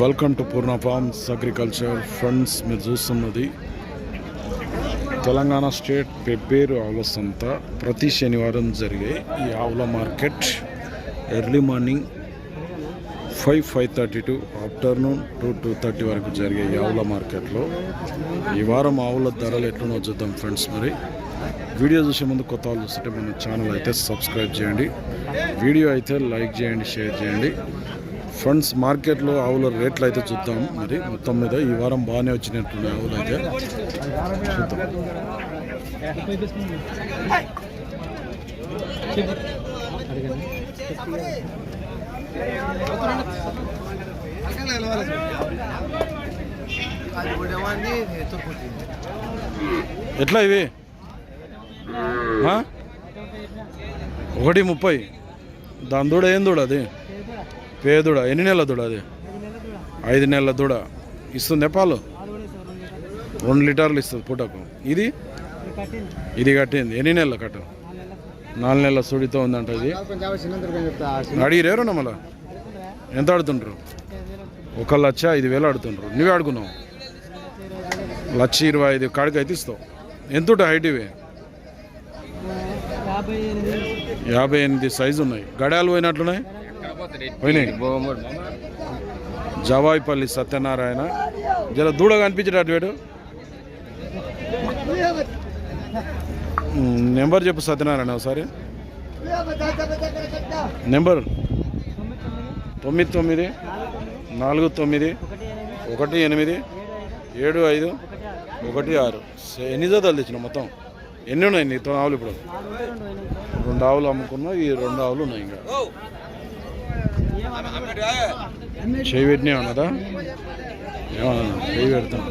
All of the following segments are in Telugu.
Welcome to Purna farms agriculture friends మీరు చూస్తున్నది తెలంగాణ స్టేట్ పెబ్బేరు ఆవుల సంత. ప్రతి శనివారం జరిగే ఈ ఆవుల market early morning five five thirty to afternoon two two thirty వరకు జరిగే ఈ ఆవుల మార్కెట్లో. ఈ వారం ఆవుల ధరలు ఎట్లనో చూద్దాం ఫ్రెండ్స్ మరి. వీడియో చూసే ముందు కొత్త వాళ్ళు చూస్తుంటే మన ఛానల్ అయితే సబ్స్క్రైబ్ చేయండి. వీడియో అయితే లైక్ చేయండి షేర్ చేయండి. ఫ్రెండ్స్ మార్కెట్లో ఆవుల రేట్లు అయితే చూద్దాం. మరి మొత్తం మీద ఈ వారం బాగానే వచ్చినట్టున్నాయి ఆవులు అయితే. చూద్దాం. ఎట్లా ఇవి? ఒకటి ముప్పై. దాని దూడ ఏం దూడ అది? పేదూడ ఎన్ని నెలల దూడ అది? ఐదు నెలల దూడ. ఇస్తుంది పాలు రెండు లీటర్లు ఇస్తుంది పూటకు. ఇది? ఇది కట్టింది. ఎన్ని నెలల కట్ట? నాలుగు నెలల సుడితో ఉందంట ఇది. అడిగిరేరు మళ్ళా? ఎంత ఆడుతుండ్రు? ఒక లక్ష ఐదు వేలు ఆడుతుండ్రు. నువ్వే ఆడుకున్నావు? లక్ష ఇరవై ఐదు కాడికి అయితే ఇస్తావు. ఎంత హైట్ ఇవి? యాభై ఎనిమిది సైజు ఉన్నాయి. గడాలు పోయినట్లున్నాయి? పోయినాయి. జవాయిపల్లి సత్యనారాయణ. జర దూడ కనిపించడాడు వీడు నెంబర్ చెప్పు సత్యనారాయణ ఒకసారి. నెంబర్? తొమ్మిది తొమ్మిది నాలుగు తొమ్మిది ఒకటి ఎనిమిది ఏడు ఐదు ఒకటి ఆరు. సే- ఎన్ని జతలు తెచ్చినావు మొత్తం? ఎన్ని ఉన్నాయి నీతో ఆవులు ఇప్పుడు? రెండు ఆవులు అమ్ముకున్నావు ఈ రెండు ఆవులు ఉన్నాయి ఇంకా. చేయి పెట్టినా ఉన్నదా? ఏమన్నా చేయి పెడతాం.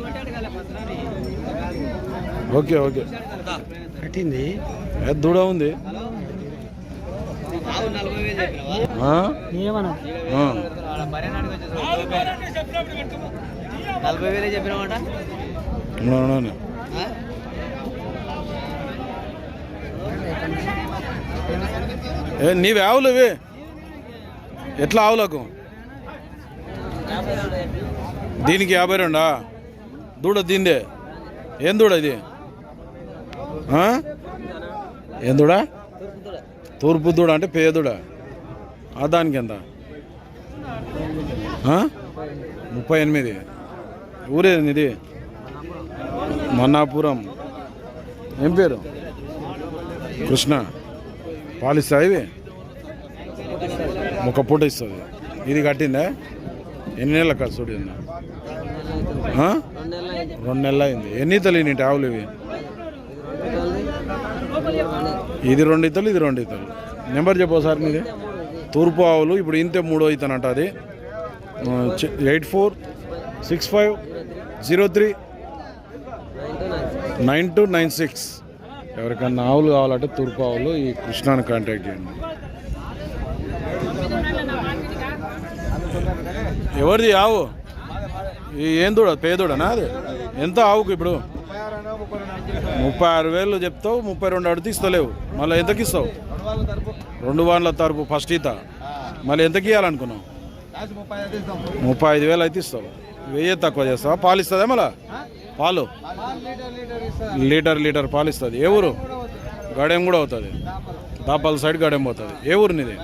Okay okay. కట్టింది. దూడ ఉంది? ఆ? ఏమన్నా ఆ. నలభై వేలే చెప్పినామాట అవును, అవును. ఏ నీవి ఆవులు ఇవి? ఎట్లా ఆవులకు? దీనికి యాభై రెండా? దూడ దీందే ఏం దూడ ఇది? ఏం దూడ? తూర్పు దూడ అంటే పేదూడ ఆ దానికి ఎంత? ముప్పై ఎనిమిది. ఊరేది ఇది మన్నాపురం. ఏం పేరు? కృష్ణ. పాలిస్తా ఇవి ఒక పూట ఇస్తుంది. ఇది కట్టిందా? ఎన్ని నెలల కాదు చూడు రెండు నెలలు అయింది. ఎన్ని ఇతలు నీటి ఆవులు ఇవి? ఇది రెండు ఇతలు ఇది రెండు ఇతలు నెంబర్ చెప్పు సార్ మీది. తూర్పు ఆవులు ఇప్పుడు ఇంతే మూడో ఇతనంట అది. Eight four six five zero three nine two nine six. ఎవరికన్నా ఆవులు కావాలంటే తూర్పు ఆవులు ఈ కృష్ణాను కాంటాక్ట్ చేయండి. ఎవరిది ఆవు? ఏం దూడ? పేదూడనా అది? ఎంత ఆవుకు ఇప్పుడు? ముప్పై ఆరు వేలు చెప్తావు ముప్పై రెండు అడితే ఇస్తలేవు మళ్ళీ ఎంతకి ఇస్తావు? రెండు వాళ్ళ తరపు ఫస్ట్ ఈత. మళ్ళీ ఎంతకి ఇవ్వాలనుకున్నావు ముప్పై ఐదు వేలు అయితే ఇస్తావు. వెయ్యి తక్కువ చేస్తావా? పాలు ఇస్తుందా పాలు? లీటర్ లీటర్ పాలు ఇస్తుంది. ఏ ఊరు? గడెం కూడా అవుతుంది. దాపాల సైడ్ గడెం పోతుంది. ఏ ఊరు నీది?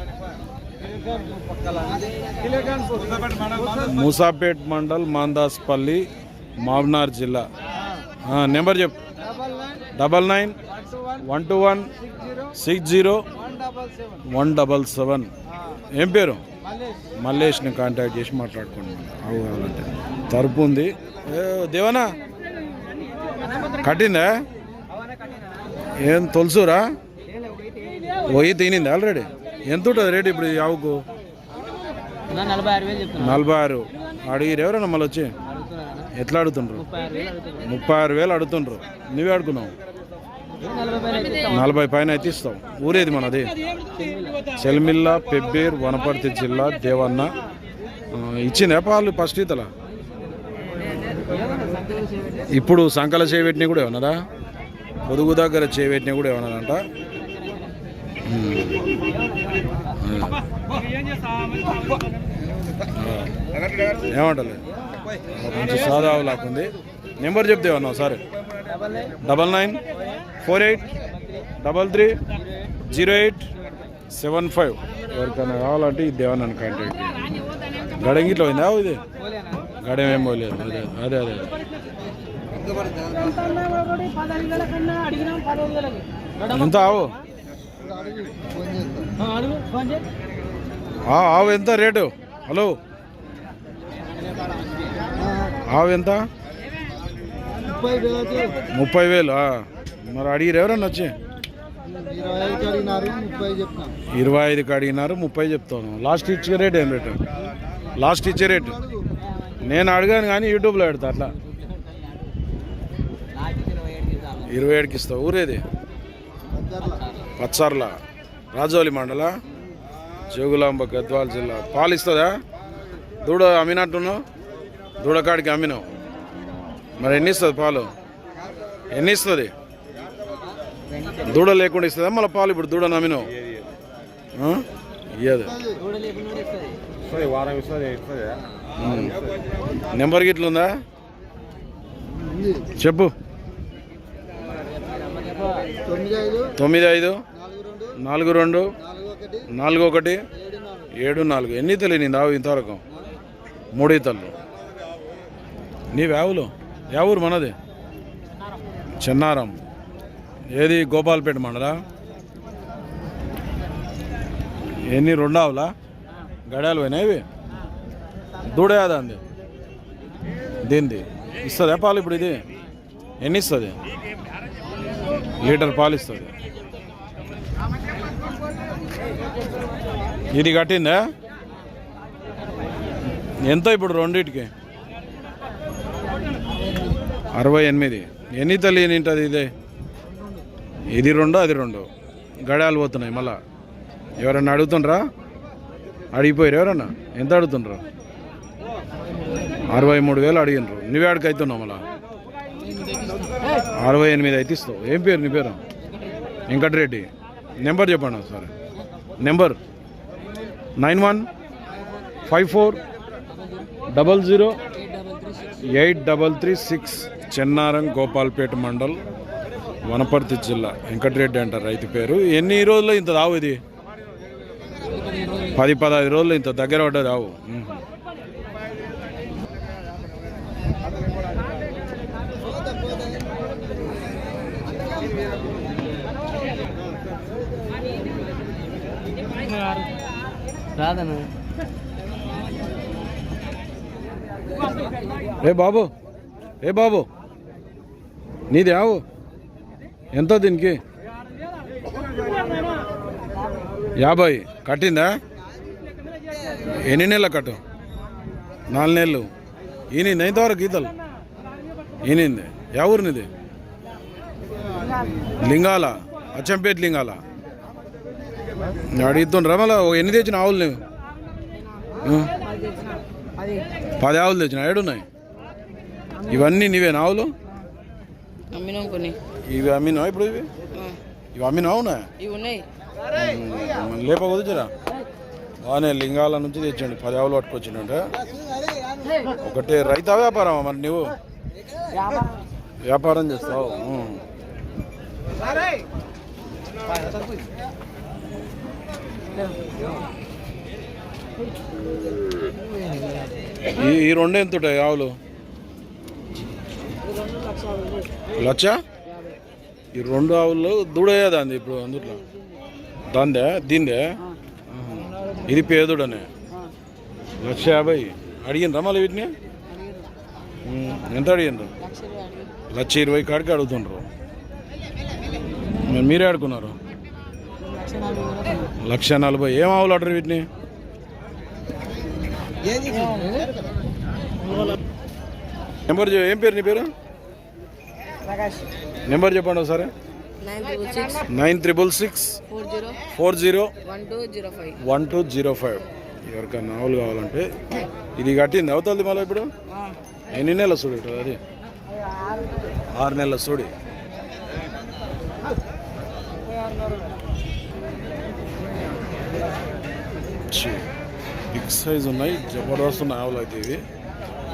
మూసాపేట్ మండల్ మాందాస్పల్లి మాబ్నార్ జిల్లా. నెంబర్ చెప్పు double nine one two one six zero one double seven. ఏం పేరు? మల్లేష్ని కాంటాక్ట్ చేసి మాట్లాడుకోండి తరపు ఉంది. దేవనా? కట్టిందా ఏం తొలుసురా? పోయి తినింది ఆల్రెడీ ఎంత ఉంటుంది రేట్ ఇప్పుడు ఈ ఆవుకు? నలభై ఆరు. అడిగిరు ఎవరన్నా మళ్ళీ వచ్చి? ఎట్లా అడుగుతుండ్రు? ముప్పై ఆరు వేలు అడుగుతుండ్రు. నువ్వే అడుగున్నావు నలభై అయితే ఇస్తాం. పైన అయితే ఇస్తావు. ఊరేది మనది? చెల్మిల్లా పెబ్బేర్ వనపర్తి జిల్లా దేవన్న. ఆ, పాలు ఫస్ట్ ఇతలా? ఇప్పుడు సంకల చేయబెట్టినవి కూడా ఏమన్నదా? పొదుగు దగ్గర చేయబెట్టినవి కూడా ఏమన్నదంట? ఉమ్. ఏమంటలే? మంచి సాదా లాక్కుంది నెంబర్ చెప్తే అన్నా సరే double nine four eight double three zero eight seven five. ఎవరికైనా కావాలంటే ఇది దేవన్నాను కాంటాక్ట్ గడంగిట్లో పోయిందా ఇది? గడమేమో లేదు అదే అదే అదే. ఎంత ఆవు? ఆవు ఎంత రేటు? హలో? ఆవు ఎంత? ముప్పై వేలు మరి అడిగిరు ఎవరన్నా వచ్చి? ఇరవై ఐదు ఇరవై ఐదుకి అడిగినారు ముప్పై చెప్తాను లాస్ట్ ఇచ్చే రేట్ ఏం రేటు? లాస్ట్ ఇచ్చే రేటు? నేను అడిగాను కానీ యూట్యూబ్లో పెడతా అట్లా. ఇరవై ఏడుకి ఇస్తా ఊరేది? పచ్చర్ల రాజోలి మండల? జోగులాంబ గద్వాల జిల్లా. పాలు ఇస్తుందా? దూడ అమ్మినట్టున్నావు దూడకాడికి అమ్మినావు? మరి ఎన్ని ఇస్తుంది పాలు? ఎన్ని ఇస్తుంది? దూడ లేకుండా ఇస్తుందా? మళ్ళీ పాలు ఇప్పుడు దూడ నమ్మినావు? ఇయ్యదు వారం ఇస్తుంది. నెంబర్ గిట్ల ఉందా? చెప్పు. తొమ్మిది ఐదు నాలుగు రెండు నాలుగు ఒకటి ఏడు నాలుగు. ఎన్ని తల్లి నీ దావు ఇంతవరకు? మూడు ఇతలు నీ వ్యావులు? యావూరు మనది? చెన్నారం. ఏది? గోపాల్పేట మండలా? ఎన్ని? రెండు ఆవులా? గడాలు పోయినాయి దూడేదా అంది దీనిది. ఇస్తుందా పాలు ఇప్పుడు ఇది? ఎన్ని ఇస్తుంది లీటర్ పాలు ఇస్తుంది. ఇది కట్టిందా? ఎంత ఇప్పుడు రెండింటికి? అరవై ఎనిమిది. ఎన్ని తల్లి నింటది ఇదే? ఇది రెండు అది రెండు. గడాలు పోతున్నాయి మళ్ళా. ఎవరన్నా అడుగుతుండ్రా? అడిగిపోయారు ఎవరన్నా? ఎంత అడుగుతుండ్రు? అరవై మూడు వేలు అడిగినారు. నువ్వే అడిగి అవుతున్నావు మళ్ళా? అరవై ఎనిమిది అయితే ఇస్తావు. ఏం పేరు నీ పేరు? వెంకటరెడ్డి నెంబర్ చెప్పండి ఒకసారి. Number nine one five four double zero eight double three six Chennaram Gopalpet mandal Wanaparthy జిల్లా. వెంకటరెడ్డి అంటారు రైతు పేరు. ఎన్ని రోజుల్లో ఇంత రావు ఇది? పది పదహైదు రోజులు ఇంత దగ్గర పడ్డది రావు. రాదన్నా. ఏ బాబు ఏ బాబు. నీది ఆవు ఎంత దీనికి? యాభై. కట్టిందా? ఎన్ని నెలల కట్టు? నాలుగు నెలలు. ఈనింది ఎంతవరకు గీతలు. ఈనింది యా ఊరినిది? లింగాల. అచ్చంపేట లింగాల. అడుగుతుండ్రా మళ్ళా? ఎన్ని తెచ్చిన ఆవులు నువ్వు? పది ఆవులు తెచ్చిన? ఏడున్నాయి? ఇవన్నీ నీవే ఆవులు? అమ్మినాం కొన్ని. ఇవి అమ్మినావు ఇప్పుడు ఇవి? ఇవి అవునా ఇవి ఉన్నాయి. లేప కుదిరా బాగానే లింగాల నుంచి తెచ్చండి. పది ఆవులు పట్టుకొచ్చిండంట. ఒకటే రైతా వ్యాపారమా మరి నువ్వు వ్యాపారం చేస్తావు. ఈ ఈ రెండు ఎంత ఉంటాయి ఆవులు? లక్ష ఈ రెండు ఆవులు దూడయ్యా ఇప్పుడు అందుట్లో? దాందే? దీందే? ఇది పేదుడనే. లక్ష యాభై. అడిగిండ్రా మళ్ళీ వీటిని? ఎంత అడిగిండ్రు? లక్ష ఇరవై. కాడికి అడుగుతుండ్రు. మీరే ఆడుకున్నారు? లక్ష నలభై. ఏం ఆవులు ఆడరు వీటిని? నెంబర్ ఏం పేరు నీ పేరు? నెంబర్ చెప్పండి ఒకసారి. Nine triple six. Nine triple six. Four zero. One two zero five. ఎవరికైనా ఆవులు కావాలంటే ఇది కట్టింది. అవుతుంది మళ్ళీ ఇప్పుడు? ఎన్ని నెలల చూడు ఇప్పుడు అది? ఆరు నెలల చూడి బిగ్ సైజ్ ఉన్నాయి. జబర్దస్త్ ఉన్నాయి. ఆవులు అయితే ఇవి.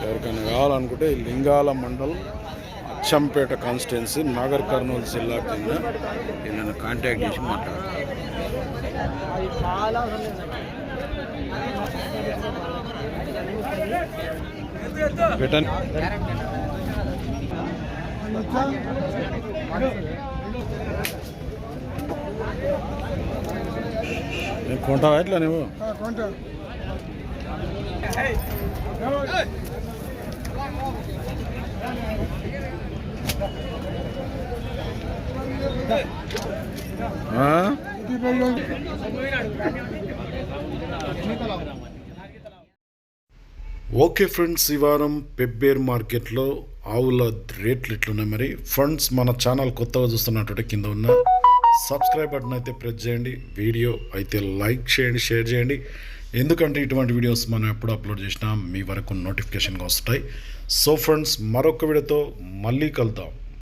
ఎవరికైనా కావాలనుకుంటే లింగాల మండల్ అచ్చంపేట కాన్స్టిట్యున్సీ నాగర్ కర్నూలు జిల్లా కింద వీళ్ళని కాంటాక్ట్ చేసి మాట్లాడతాను పెట్టండి నేను కొంటావా ఎట్లా నువ్వు? ఓకే ఫ్రెండ్స్ ఈ వారం పెబ్బేర్ మార్కెట్లో ఆవుల రేట్లు ఎట్లున్నాయి మరి? ఫ్రెండ్స్ మన ఛానల్ కొత్తగా చూస్తున్నటువంటి కింద ఉన్న సబ్స్క్రైబ్ బటన్ అయితే ప్రెస్ చేయండి. వీడియో అయితే లైక్ చేయండి షేర్ చేయండి. ఎందుకంటే ఇటువంటి వీడియోస్ మనం ఎప్పుడు అప్లోడ్ చేసినా మీ వరకు నోటిఫికేషన్గా వస్తాయి. సో ఫ్రెండ్స్ మరొక వీడియోతో మళ్ళీ కలుద్దాం.